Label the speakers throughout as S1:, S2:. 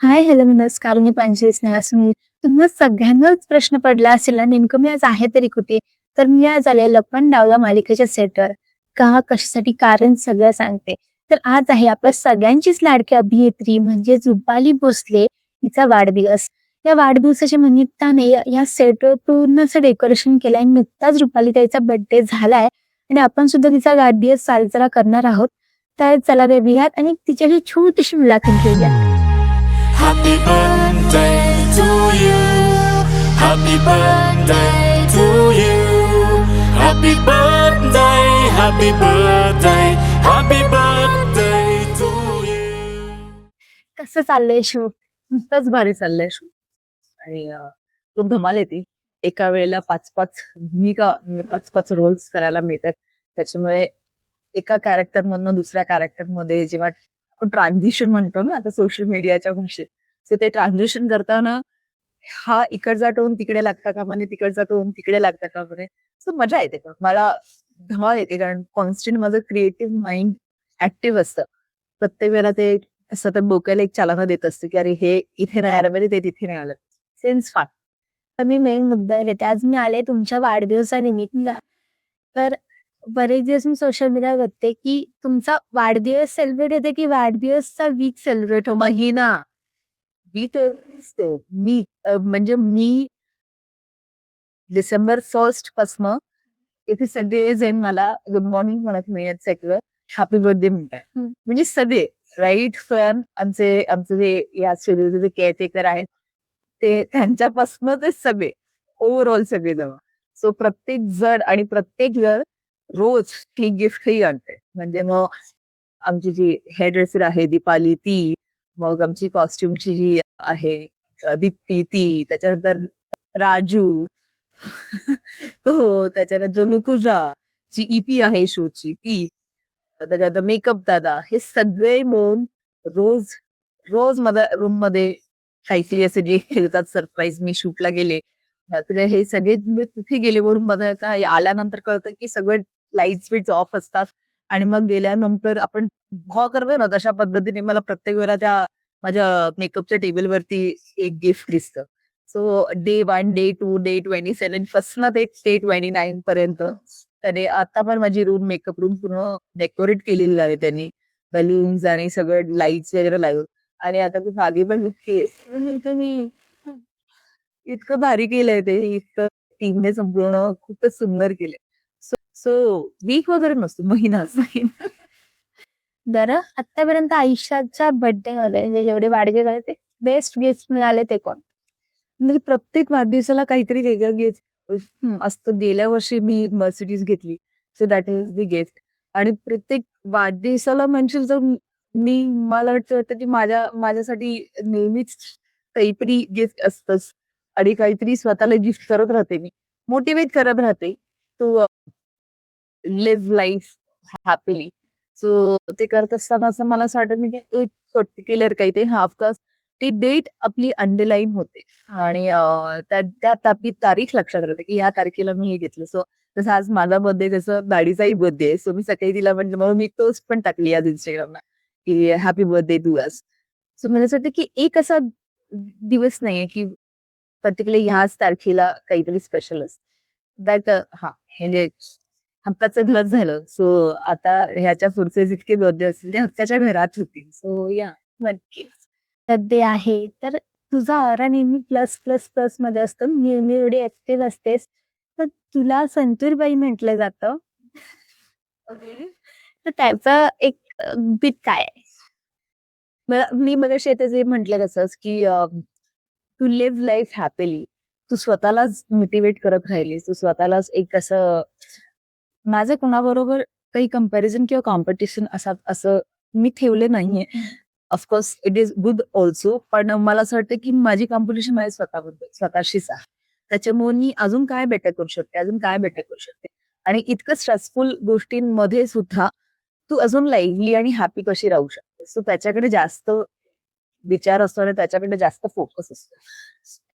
S1: हाय, hello, नमस्कार. मी प्रांजली स्नेहासुनील. तुम्हा सगळ्यांनाच प्रश्न पडला असेल ना, नेमकं मी आज आहे तरी कुठे? तर मी आज आले लपन डावला मालिकेच्या सेटवर. का, कशासाठी? कारण सगळं सांगते. तर आज आहे आपल्या सगळ्यांचीच लाडकी अभिनेत्री म्हणजे रुपाली भोसले हिचा वाढदिवस. या वाढदिवसाच्या निमित्ताने या सेटवर पूर्ण असं डेकोरेशन केलंय आणि नुकताच रुपाली त्याचा बर्थडे झालाय आणि आपण सुद्धा तिचा वाढदिवस साजरा करणार आहोत. तर चला रेबियात आणि तिच्याशी छोटीशी मुलाखत घेऊया.
S2: Happy birthday to you. Happy birthday to you. Happy birthday, happy birthday, happy birthday to you.
S1: कसं चाललंय शो?
S3: नुसतंच भारी चाललंय शो आणि खूप धमाल येते एका वेळेला पाच पाच भूमिका पाच पाच रोल्स करायला मिळतात त्याच्यामुळे एका कॅरेक्टर मधनं दुसऱ्या कॅरेक्टरमध्ये जेव्हा ट्रान्झिशन म्हणतो ना आता सोशल मीडियाच्या भाषेत. सो ते ट्रान्झिशन करताना हा इकडचा टोन तिकडे लागता का म्हणे तिकडचा टोन तिकडे लागता का म्हणे सो मजा येते का मला धमाल येते कारण कॉन्स्टंट माझं क्रिएटिव्ह माइंड ऍक्टिव्ह असतं. प्रत्येक वेळेला ते सतत डोक्याला एक चालना देत असते की अरे हे इथे नाही आलं म्हणजे ते तिथे नाही आलं. सेन्स फार.
S1: मी मेन मुद्दा घेते आज मी आले तुमच्या वाढदिवसानिमित्त. तर बरेच दिवस मी सोशल मीडियावर बघते की तुमचा वाढदिवस सेलिब्रेट होते की वाढदिवसचा वीक सेलिब्रेट हो
S3: महिना? दिसते. मी म्हणजे मी डिसेंबर फर्स्ट पासन इथे सगळे जण मला गुड मॉर्निंग म्हणत मिळत सगळं हॅपी बर्थडे म्हणतात. म्हणजे सगळे राईट फॅन आमचे आमचे जे या जे केअरटेकर आहेत ते त्यांच्यापासून ते सगळे ओव्हरऑल सगळे जवळ सो प्रत्येक जण आणि प्रत्येक जण रोज ती गिफ्टही आणते. म्हणजे मग आमची जी हेअर ड्रेसर आहे दीपाली ती मग आमची कॉस्ट्युमची जी आहे दीप्ती ती त्याच्यानंतर राजू हो त्याच्यानंतर नुकुजा जी ईपी आहे शोची ती त्याच्यानंतर मेकअप दादा हे सगळे मिळून रोज रोज माझ्या रूममध्ये काहीतरी असे जे खेळतात सरप्राईज मी शूटला गेले. तुझ्या हे सगळे तिथे गेले वरून मला आल्यानंतर कळतं की सगळे लाइट स्पीड ऑफ असतात. आणि मग गेल्यानंतर आपण भॉ करतो ना तशा पद्धतीने मला प्रत्येक वेळेला त्या माझ्या मेकअपच्या टेबलवरती एक गिफ्ट दिसतं. So day one day two day twenty सेव्हनपासून ते डे ट्वेंटी नाईन पर्यंत त्याने आता पण माझी रूम मेकअप रूम पूर्ण डेकोरेट केलेली आहे त्यांनी. बलून्स आणि सगळं लाईट्स वगैरे लावून. आणि आता तू मागे पण मी इतकं भारी केलंय ते इतकं टीमने संपूर्ण खूपच सुंदर केलंय. सो वीक वगैरे नसतो महिनाच महिना
S1: बरं आतापर्यंत आयुष्याच्या बर्थडे मध्ये म्हणजे जेवढे वाढदिवस झाले ते बेस्ट गिफ्ट मिळाले ते कोण?
S3: म्हणजे प्रत्येक वाढदिवसाला काहीतरी वेगळं गिफ्ट असतं. गेल्या वर्षी मी मर्सिडीज घेतली so that is the gift आणि प्रत्येक वाढदिवसाला म्हणशील तर मी मला वाटतं वाटतं की माझ्या माझ्यासाठी नेहमीच काहीतरी गिफ्ट असतंच. आणि काहीतरी स्वतःला गिफ्ट करत राहते मी. मोटिवेट करत राहते. To live life happily so ते करत असताना असं मला असं वाटत नाही की पर्टिक्युलर काही ते हाफकास ती डेट आपली अंडरलाईन होते. आणि त्या त्यात आपली तारीख लक्षात राहते की या तारखेला मी हे घेतलं. सो तसं आज माझा बर्थडे जसं दाडीचाही बर्थडे आहे. सो मी सकाळी तिला म्हणजे मग मी पोस्ट पण टाकली आज इंस्टाग्रामला की हॅपी बर्थडे टू आज सो मला असं वाटतं की एक असा दिवस नाहीये की पर्टिक्युलर ह्याच तारखेला काहीतरी स्पेशल असत. दॅट हा म्हणजे हक्काचं घर झालं. सो आता ह्याच्या पुढचे जितके बर्थडे असतील ते हक्काच्या घरात होतील सो या
S1: नक्कीच. सध्या आहे. तर तुझा आरा नेहमी प्लस प्लस प्लसमध्ये असतो. नेहमी एवढी ऍक्टिव्ह असतेस. तर तुला संतूरबाई म्हटलं जातं. तर त्याचं एक बीट काय आहे?
S3: मी मगाशी आता जे म्हटलं तसंच की टू लिव्ह लाईफ हॅपीली तू स्वतःलाच मोटिवेट करत राहिलीस. तू स्वतःलाच एक असं माझं कुणाबरोबर काही कंपॅरिझन किंवा कॉम्पिटिशन असा असं मी ठेवले नाहीये. Of course it is good also पण मला असं वाटतं की माझी कॉम्पिटिशन माझ्या स्वतःबद्दल स्वतःशीच आहे. त्याच्यामुळे मी अजून काय बेटर करू शकते? अजून काय बेटर करू शकते? आणि इतकं स्ट्रेसफुल गोष्टींमध्ये सुद्धा तू अजून लाईव्हली आणि हॅपी कशी राहू शकतेस? तू त्याच्याकडे जास्त विचार असतो आणि त्याच्याकडे जास्त फोकस असतो.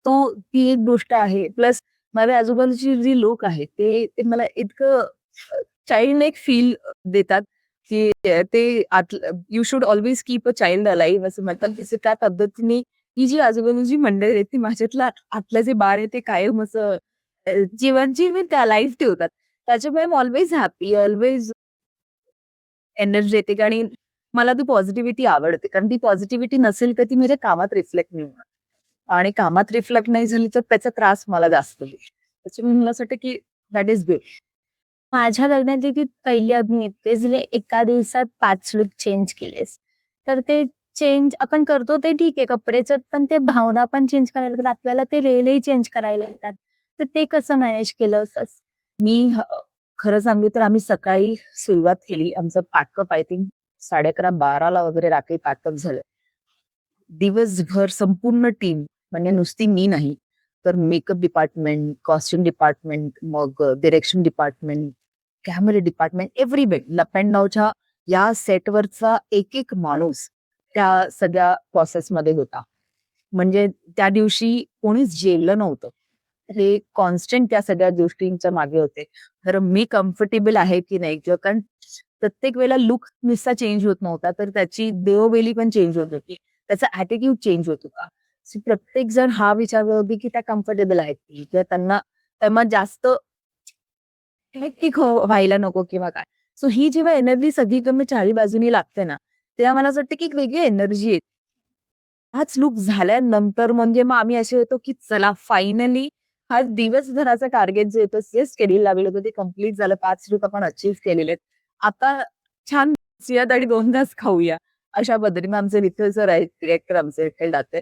S3: तो ती एक गोष्ट आहे. प्लस माझ्या आजूबाजूची जी लोक आहेत ते मला इतकं चाइल्ड एक फील देतात की ते you should always keep a child alive असं म्हणतात. तसे त्या पद्धतीने ही जी आजूबाजूची मंडळी आहेत ती माझ्यातला आतलं जे बार आहे ते कायम असं अ, जीवन जीवन त्या लाईफ ठेवतात. त्याच्यामुळे ऑलवेज हॅपी ऑलवेज एनर्जेटिक आणि मला ती पॉझिटिव्हिटी आवडते. कारण ती पॉझिटिव्हिटी नसेल तर ती माझ्या कामात रिफ्लेक्ट नाही होणार. आणि कामात रिफ्लेक्ट नाही झाली तर त्याचा त्रास मला जास्त होईल. त्याच्यामुळे मला असं वाटतं की दॅट इज गुड
S1: माझ्या लग्नातली ती पहिली अभिनेत्री जिने एका दिवसात पाच लुक चेंज केलेस. तर ते चेंज आपण करतो ते ठीक आहे कपडेच पण ते भावना पण चेंज करायला लागतात. आपल्याला ते रेलही चेंज करायला लागतात. तर ते कसं मॅनेज केलं होतंस
S3: मी खरं सांगू तर आम्ही सकाळी सुरुवात केली. आमचं पाकअप आय थिंक साडे अकरा बाराला वगैरे रात्री पाकअप झालं. दिवसभर संपूर्ण टीम म्हणजे नुसती मी नाही तर मेकअप डिपार्टमेंट कॉस्ट्युम डिपार्टमेंट मग डिरेक्शन डिपार्टमेंट कॅमेरे डिपार्टमेंट एव्हरीबडी लपँडावच्या या सेटवरचा एक एक माणूस त्या सगळ्या प्रोसेसमध्ये होता. म्हणजे त्या दिवशी कोणीच जेवलं नव्हतं. हे कॉन्स्टंट त्या सगळ्या गोष्टींच्या मागे होते. तर मी कम्फर्टेबल आहे की नाही? किंवा कारण प्रत्येक वेळेला लुक नुसता चेंज होत नव्हता तर त्याची देवबेली पण चेंज होत होती. त्याचा ऍटिट्यूड चेंज होत होता. प्रत्येक जण हा विचार होती की त्या कम्फर्टेबल आहेत की किंवा त्यांना त्यांना जास्त hectic व्हायला नको किंवा काय. सो ही जेव्हा एनर्जी सगळीकडे चारी बाजूनी लागते ना तेव्हा मला असं वाटतं की एक वेगळी एनर्जी येते. हाच लुक झाल्यानंतर म्हणजे मग आम्ही असे होतो की चला फायनली हा दिवसभराचा टार्गेट जे येतो जे स्केड्यूल लागलं होतं ते कंप्लीट झालं. पाच लुक आपण अचीव्ह केलेले आहेत. आता छान बसूयात आणि दोन तास खाऊया. अशा पद्धतीने आमचे रिथल सर आहेत डिरेक्टर आमचे रिथल दाते.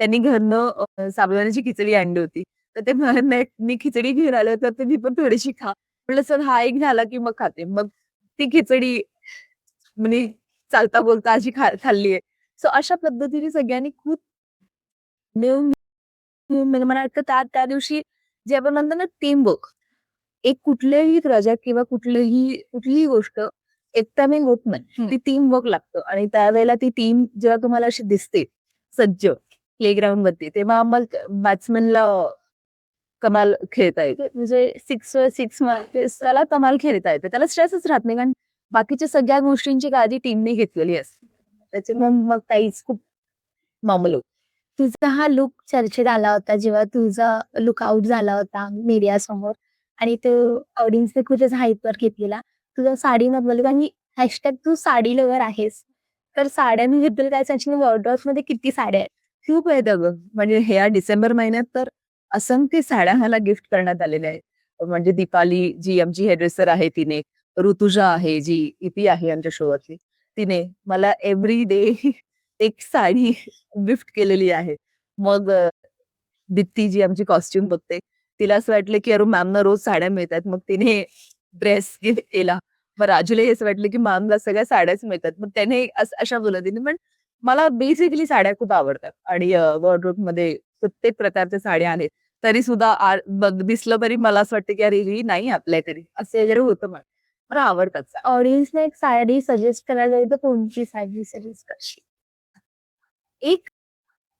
S3: त्यांनी घरनं साबुदाण्याची खिचडी आणली होती. तर ते म्हणाले, "नाही, मी खिचडी घेऊन आलो तर तुम्ही मी पण थोडीशी खा. म्हटलं सर हा एक झाला की मग खाते. मग ती खिचडी म्हणजे चालता बोलता अशी खा खाल्ली आहे. सो अशा पद्धतीने सगळ्यांनी खूप मिळून म्हणजे मला वाटतं त्या त्या दिवशी जे आपण म्हणतो ना टीम वर्क एक कुठलेही प्रोजेक्ट किंवा कुठलेही कुठलीही गोष्ट एकट्याने होत नाही. ती टीम वर्क लागतं. आणि त्यावेळेला ती टीम जेव्हा तुम्हाला अशी दिसते सज्ज प्लेग्राऊंड वरती तेव्हा आम्हाला बॅट्समॅनला कमाल खेळता येते.
S1: म्हणजे सिक्स सिक्स मार्क्स
S3: त्याला कमाल खेळता येते. त्याला स्ट्रेसच राहत नाही. कारण बाकीच्या सगळ्या गोष्टींची काळजी टीमने घेतलेली असते. त्याच्यामुळे मग काहीच खूप मामलो
S1: तुझा हा लुक चर्चेत आला होता जेव्हा तुझा लुक आउट झाला होता मीडिया समोर. आणि तो ऑडियन्सने खूप त्याचा हायपर घेतलेला. तुझा साडी मधलं आणि हॅशटॅग तू साडी लवर आहेस. तर साड्यांबद्दल काय सांगशील? वॉर्ड्रॉपमध्ये किती साड्या आहेत?
S3: खूप आहेत अगं. म्हणजे ह्या डिसेंबर महिन्यात तर असंख्य साड्या मला गिफ्ट करण्यात आलेल्या आहेत. म्हणजे दीपाली जी आमची हेअरड्रेसर आहे तिने ऋतुजा आहे जी इति आहे आमच्या शोवरची तिने मला एव्हरी डे एक साडी गिफ्ट केलेली आहे. मग दिप्ती जी आमची कॉस्ट्युम बघते तिला असं वाटलं की अरे मॅमना रोज साड्या मिळतात. मग तिने ड्रेस गिफ्ट केला. मग राजूलाही असं वाटलं की मॅमला सगळ्या साड्याच मिळतात. मग त्याने अस- अशा पद्धतीने पण मला बेसिकली साड्या खूप आवडतात. आणि वॉर्ड्रोबमध्ये प्रत्येक प्रकारच्या साड्या आहेत. तरी सुद्धा दिसलं तरी मला असं वाटतं की अरे ही नाही आपल्या तरी. असे वगैरे होतं मला. मला आवडतात.
S1: ऑडियन्सने एक साडी सजेस्ट करायला तर कोणती साडी सजेस्ट करशील?
S3: एक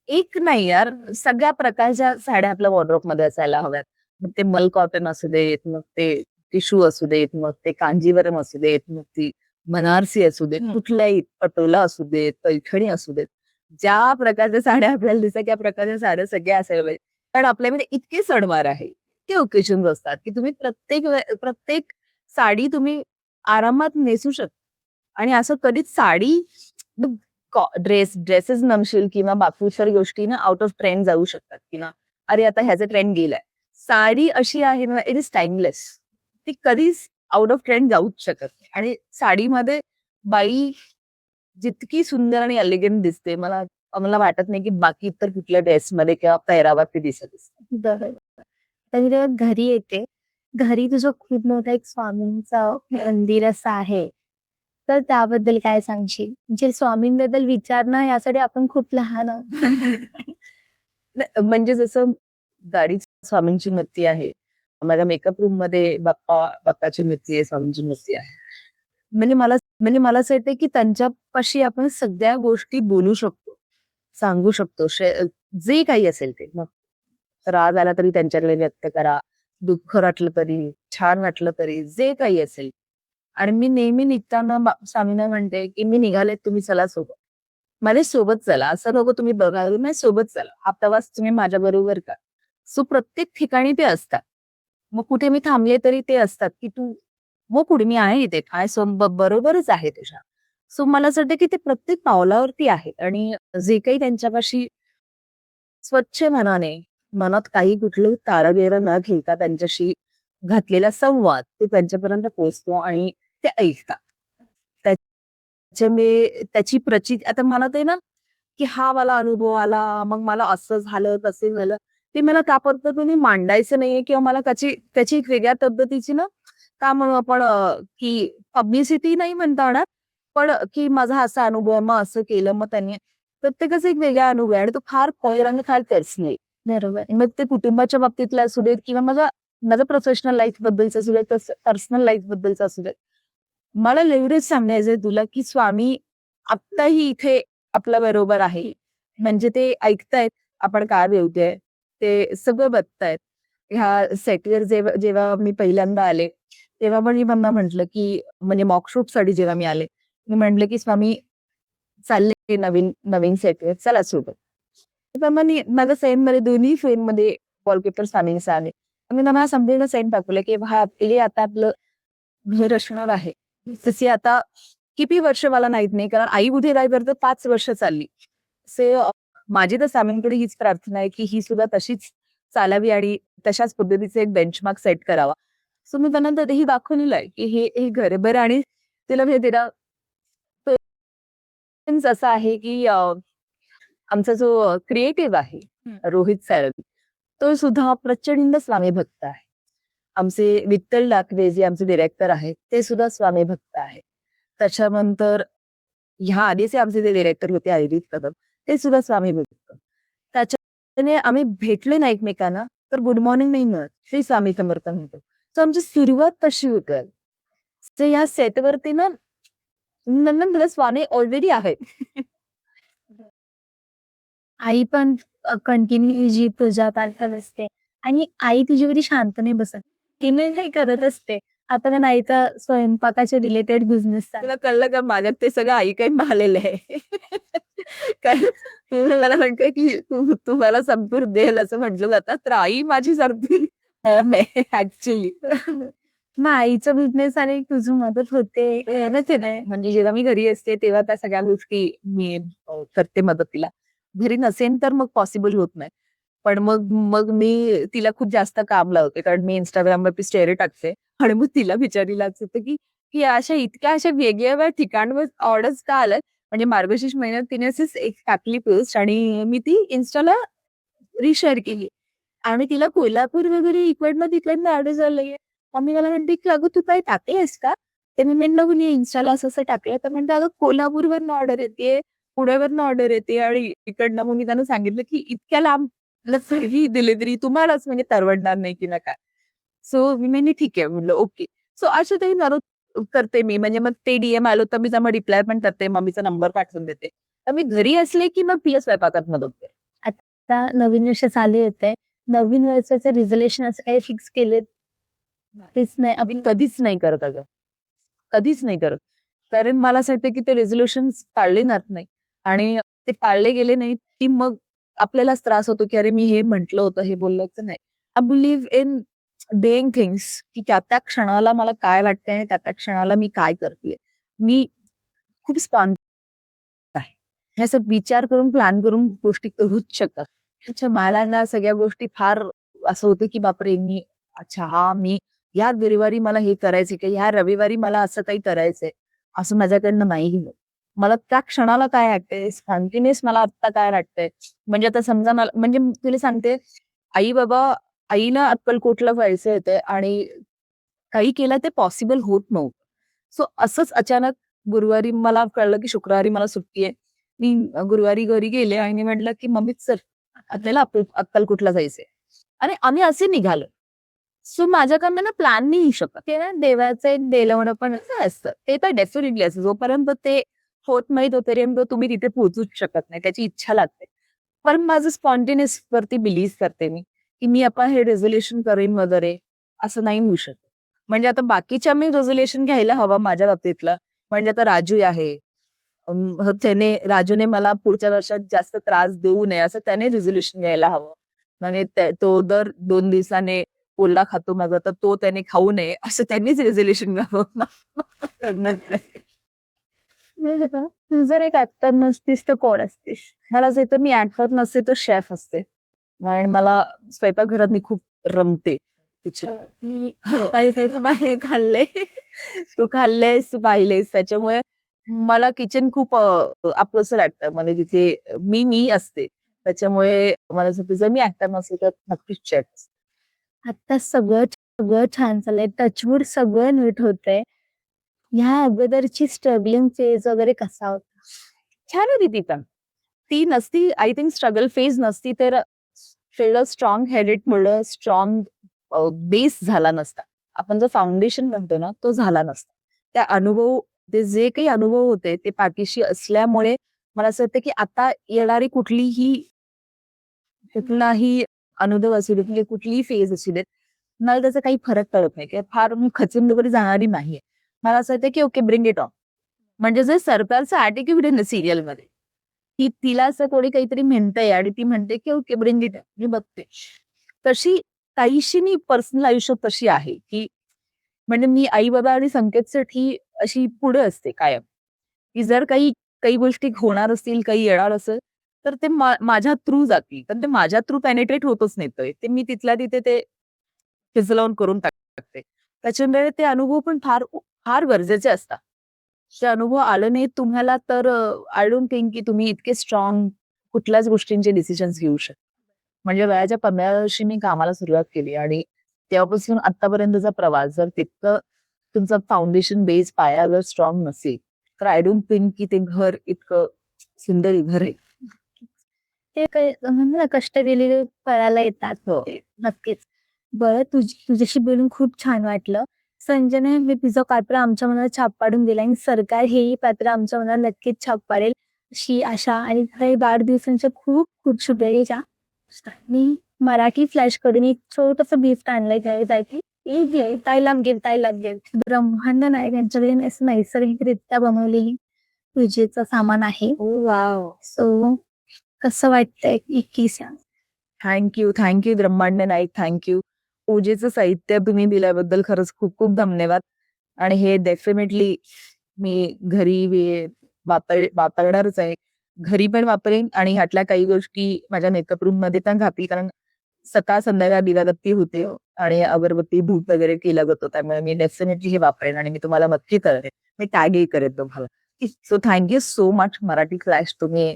S3: एक नाही यार. सगळ्या प्रकारच्या साड्या आपल्या वॉर्ड्रोबमध्ये असायला हव्यात. मग ते मल कॉटन असू देत मग ते टिश्यू असू देत मग ते कांजीवरम असू देत मग ती बनारसी असू देत. कुठल्याही पटोला असू देत पैठणी असू देत. ज्या प्रकारच्या साड्या आपल्याला दिसतात त्या प्रकारच्या साड्या सगळ्या असायला पाहिजे. कारण आपल्यामध्ये इतके सणवार आहे इतके ओकेशन असतात की तुम्ही प्रत्येक प्रत्येक साडी तुम्ही आरामात नेसू शकता आणि असं कधीच साडी ड्रेस ड्रेसेस नमशील किंवा बाकीच्या गोष्टी ना आउट ऑफ ट्रेंड जाऊ शकतात की ना अरे आता ह्याचा ट्रेंड गेलाय. साडी अशी आहे ना इट इज टाइमलेस ती कधीच आउट ऑफ ट्रेंड जाऊच शकत नाही. आणि साडीमध्ये बाई जितकी सुंदर आणि एलिगंट दिसते मला मला वाटत नाही की बाकी इतर कुठल्या ड्रेसमध्ये किंवा पेहरावात ती दिसत असते.
S1: बरोबर. तर मी जेव्हा घरी येते. घरी तुझं खूप मोठं एक स्वामींचं मंदिर असं आहे. तर त्याबद्दल काय सांगशील? म्हणजे स्वामींबद्दल विचारणं यासाठी आपण खूप लहान आहोत.
S3: म्हणजे जसं गाडीत स्वामींची मूर्ती आहे. माझ्या मेकअप रूममध्ये बाप्पा बाप्पाची मूर्ती आहे स्वामींची मूर्ती आहे. म्हणजे मला म्हणजे मला असं वाटतं की त्यांच्यापाशी आपण सगळ्या गोष्टी बोलू शकतो सांगू शकतो जे काही असेल ते. मग राग आला तरी त्यांच्याकडे व्यक्त करा दुःख वाटलं तरी छान वाटलं तरी जे काही असेल. आणि मी नेहमी निघताना स्वामींना म्हणते की मी निघाले तुम्ही चला सोबत. माझ्या सोबत चला असं नको तुम्ही बघा माझ्या सोबत चला. हा प्रवास तुम्ही माझ्या बरोबर का सो प्रत्येक ठिकाणी ते असतात. मग कुठे मी थांबले तरी ते असतात की तू मग पुढे मी आहे इथे. काय सो बरोबरच आहे तुझ्या. सो मला असं वाटतं की ते प्रत्येक पावलावरती आहेत आणि जे काही त्यांच्यापाशी स्वच्छ मनाने मनात काही कुठलं तारागेरा न घेता त्यांच्याशी घातलेला संवाद ते त्यांच्यापर्यंत पोचतो आणि ते ऐकतात. त्याच्यामुळे त्याची प्रचिती आता मला ते ना की हा मला अनुभव आला मग मला असं झालं तसे झालं ते मला त्या पद्धतीने मांडायचं नाहीये किंवा मला त्याची त्याची एक वेगळ्या पद्धतीची ना का म्हणू आपण अं, की पब्लिसिटी नाही म्हणता येणार पण की माझा असा अनुभव आहे, मग असं केलं मग त्यांनी प्रत्येकाचा एक वेगळा अनुभव आहे आणि तो फार खोल आणि फार पर्सनल
S1: बरोबर.
S3: मग ते कुटुंबाच्या बाबतीतला असू देत किंवा माझा माझ्या प्रोफेशनल लाईफ बद्दलचं असू देत पर्सनल लाईफ बद्दलचं असू देत मला एवढेच सांगायचंय तुला की स्वामी आत्ताही इथे आपल्या बरोबर आहे. म्हणजे ते ऐकतायत आपण काय बोलतोय ते सगळं बघतायत. ह्या सेटवर जेव्हा जेव्हा मी पहिल्यांदा आले तेव्हा पण मी मम्मा म्हंटल की म्हणजे मॉकशूटसाठी जेव्हा मी आले मी म्हंटल की स्वामी चालले नवीन नवीन सेटवर चला सोबत. प्रमाणे माझ्या सेन मध्ये दोन्ही फ्रेममध्ये वॉलपेपर स्वामींचा आले मी मला संपूर्ण सेन टाकलं की हा आपले आता आपलं घर असणार आहे. तशी आता किती वर्ष मला माहीत नाही कारण आई उभे राहीपर्यंत पाच वर्ष चालली. से माझी तर स्वामींकडे हीच प्रार्थना आहे की ही सुद्धा तशीच चालावी आणि तशाच पद्धतीचे एक बेंचमार्क सेट करावा. सो मी त्यांना तेही दाखवलेलं आहे की हे हे बरं आणि तिला म्हणजे तिला असं आहे की आमचा जो क्रिएटिव्ह आहे. रोहित सॅरवी तो सुद्धा प्रचंड स्वामी भक्त आहे. आमचे विठ्ठल डाकवे जे आमचे डिरेक्टर आहेत ते सुद्धा स्वामी भक्त आहे. त्याच्यानंतर ह्या आधीचे आमचे जे डिरेक्टर होते अरिजित कदम ते सुद्धा स्वामी भक्त. त्याच्याने आम्ही भेटले ना एकमेकांना तर गुड मॉर्निंग नाही म्हणत श्री स्वामी समर्थ म्हणतो. तर आमची सुरुवात तशी होते. तर या सेटवरती ना नंदन स्वामी ऑलरेडी आहेत.
S1: आई पण कंटिन्यू जी पूजा पाठ असते. आणि आई तुझ्यावरी शांत नाही बसत. तिने काही करत असते आता त्या नाहीचा स्वयंपाकाच्या रिलेटेड बिझनेस
S3: तुला कळलं का माझ्यात ते सगळं आई काही आलेलं आहे? कारण मला म्हणतोय की तू तू मला संपूर देल असं म्हटलं जातं. तर आई माझी संपूर ऍक्च्युली
S1: मग आईचा बिझनेस आणि तुझी मदत होते. ना ते नाही
S3: म्हणजे जेव्हा मी घरी असते तेव्हा त्या सगळ्या गोष्टी मी करते मदतीला. घरी नसेन तर मग पॉसिबल होत नाही. पण मग मग मी तिला खूप जास्त काम लावते. कारण मी इंस्टाग्रामवरती स्टेरी टाकते. आणि मग तिला विचारीला होतं की की अशा इतक्या अशा वेगळ्या ठिकाणवर ऑर्डर्स का आल्यात? म्हणजे मार्गशीर्ष महिन्यात तिने असेच एक टाकली पोस्ट आणि मी ती इन्स्टाला रिशेअर केली. आणि तिला कोल्हापूर वगैरे इकडनं तिकडनं ऑर्डर झालंय मम्मी मला म्हणते की अगं तू काही टाकलेस का? ते मी म्हणलं कुणी इन्स्टाला असं असं टाकलं तर म्हणते अगं कोल्हापूरवरनं ऑर्डर येते पुण्यावरनं ऑर्डर येते आणि इकडनं. मग मी त्यांना सांगितलं की इतक्या लांब ही डिलिव्हरी तुम्हालाच म्हणजे तरवडणार नाही की ना काय सो मी म्हणजे ठीक आहे. म्हणलं ओके सो अशा तरी नरो करते मी. म्हणजे मग ते डीएम आलो तर मी त्यांना रिप्लाय पण करते. मम्मीचा नंबर पाठवून देते. तर मी घरी असले की मग पिया स्वयंपाकात मदत करते.
S1: आता नवीन वर्ष चालू येते नवीन वर्षाचे रिझोल्युशन असं काही फिक्स केले तेच नाही.
S3: मी कधीच नाही करत अगं. कधीच नाही करत. कारण मला असं वाटतं की ते रेझोल्युशन पाळले जात नाही. आणि ते पाळले गेले नाही की मग आपल्यालाच त्रास होतो की अरे मी हे म्हंटल होतं हे बोललं होतं. नाही. I believe in doing things की त्या त्या क्षणाला मला काय वाटतंय आणि त्या त्या क्षणाला मी काय करते मी खूप स्पॉन आहे. हे असं विचार करून प्लॅन करून गोष्टी करूच शकतात अच्छा मला ना सगळ्या गोष्टी फार असं होतं की बापरे मी अच्छा हा मी या गुरुवारी मला हे करायचंय की? ह्या रविवारी मला असं काही करायचंय. असं माझ्याकडनं नाही मला त्या क्षणाला काय वाटतंय? शांतीनेच मला आता काय वाटतंय? म्हणजे आता समजा मला म्हणजे तुला सांगते आई बाबा आईला अक्कलकोटला व्हायचं येते आणि काही केलं ते पॉसिबल होत नव्हतं. सो असंच अचानक गुरुवारी मला कळलं की शुक्रवारी मला सुट्टी आहे. मी गुरुवारी घरी गेले आणि म्हटलं की मम्मी सर आपल्याला अक्कलकोटला जायचंय आणि आम्ही असे निघालो. सो माझ्याकडनं ना प्लॅन नाही शकत.
S1: ते ना देवाचं देलवणं पण
S3: असं असतं. ते तर डेफिनेटली असतं. जोपर्यंत ते होत नाही तोपर्यंत तुम्ही तिथे पोहोचूच शकत नाही. त्याची इच्छा लागते. पण माझं स्पॉन्टेनियस वरती बिलीव्ह करते मी. की मी आपण हे रेझोल्युशन करेन वगैरे असं नाही होऊ शकत. म्हणजे आता बाकीच्या मी रेझोल्युशन घ्यायला हवं माझ्या बाबतीतला. म्हणजे आता राजू आहे. त्याने राजूने मला पुढच्या वर्षात जास्त त्रास देऊ नये असं त्याने रेझोल्युशन घ्यायला हवं. म्हणजे तो दर दोन दिवसाने कोल्हा खातो माझा तर तो त्याने खाऊ नये असं त्यांनीच रेझोल्युशन घ्यावं.
S1: तू जर एक ऍक्टर नसतीस तर कोण असतीस?
S3: मला असं मी ऍक्टर नसते तर शेफ असते. आणि मला स्वयंपाकघरात मी खूप रमते तिच्या
S1: मी
S3: काही काही बाहेर खाल्ले. तू खाल्लेस तू पाहिलेस. त्याच्यामुळे मला किचन खूप आपलंसं वाटतं. म्हणजे तिथे मी मी असते. त्याच्यामुळे मला जर मी ऍक्टर नसते तर नक्कीच शेफ
S1: आता सगळं सगळं छान चाललंय. टचवूड सगळं नीट होतंय. ह्या अगोदरची स्ट्रगलिंग फेज वगैरे कसा होता?
S3: छान होती ती पण. ती नसती आय थिंक स्ट्रगल फेज नसती तर फिल्ड स्ट्रॉंग हेडेड मुळे स्ट्रॉंग बेस झाला नसता. आपण जो फाउंडेशन म्हणतो ना तो झाला नसता. त्या अनुभव ते जे काही अनुभव होते ते पाठीशी असल्यामुळे मला असं वाटतं की आता येणारी कुठलीही कुठलाही अनुभव असू देत म्हणजे कुठलीही फेज असू देत मला त्याचा काही फरक पडत नाही. किंवा फार मी वगैरे जाणारी नाहीये. मला असं वाटतं की ओके ब्रिंग इट ऑन म्हणजे जे सरकारचं ऍटिट्यूड आहे ना सिरियलमध्ये की तिला असं कोणी काहीतरी म्हणतंय आणि ती म्हणते की ओके ब्रिंग इट मी बघते. तशी काहीशी मी पर्सनल आयुष्य तशी आहे की म्हणजे मी आई बाबा आणि संकेतसाठी अशी पुढे असते कायम. की जर काही काही गोष्टी होणार असतील काही येणार असेल तर ते माझ्या थ्रू जातील. पण ते माझ्या थ्रू पेनेट्रेट होतच नाही ते. मी तिथल्या तिथे ते फिजलावून करून टाकते. त्याच्यामुळे ते अनुभव पण फार फार गरजेचे असतात. अनुभव आलं नाही तुम्हाला तर आय डोंट थिंक की तुम्ही इतके स्ट्रॉंग कुठल्याच गोष्टींचे डिसिजन्स घेऊ शकता. म्हणजे वयाच्या पंधरा वर्षी मी कामाला सुरुवात केली आणि तेव्हापासून आतापर्यंतचा प्रवास जर तितकं तुमचं फाउंडेशन बेस पाया जर स्ट्रॉंग नसेल तर आय डोंट थिंक की ते घर इतकं सुंदर घर आहे.
S1: ते ना कष्ट दिलेले फळाला येतात.
S3: हो.
S1: नक्कीच. बरं तुझ तुझ्याशी बोलून खूप छान वाटलं. संजयने हे तुझं पात्र आमच्या मनात छाप पाडून दिलं आणि सरकार हेही पात्र आमच्या मनात नक्कीच छाप पाडेल अशी आशा आणि काही वाढदिवसांच्या खूप खूप शुभेच्छा. मी मराठी फ्लॅशकडून एक छोटस गिफ्ट आणलंय घ्यायसाठी एक घे ताईलाम गिफ्ट ताईलाम गिफ्ट ब्रह्मांड नायक यांच्याकडे असं नैसर्गिकरित्या बनवलेली पूजेचं सामान आहे.
S3: वाव.
S1: सो कसं वाटतंय? एकवीस
S3: थँक्यू थँक्यू ब्रह्मांड नाईक थँक्यू पूजेचं साहित्य तुम्ही दिल्याबद्दल खरंच खूप खूप धन्यवाद. आणि हे डेफिनेटली मी घरी वापरणारच आहे. घरी पण वापरेन आणि ह्यातल्या काही गोष्टी माझ्या मेकअप रूममध्ये पण घातली कारण सकाळ संध्याकाळ बिलागत्ती होते हो. आणि अगरबत्ती भूत वगैरे केला जातो त्यामुळे मी डेफिनेटली हे वापरेन आणि मी तुम्हाला नक्की करेन. मी टॅगही करेन तुम्हाला. So thank you so much Marathi clash तुम्ही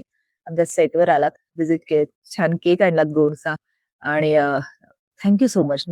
S3: आमच्या सेटवर आलात. विजिट केत छान केक आणलात गोडचा आणि थँक्यू सो मच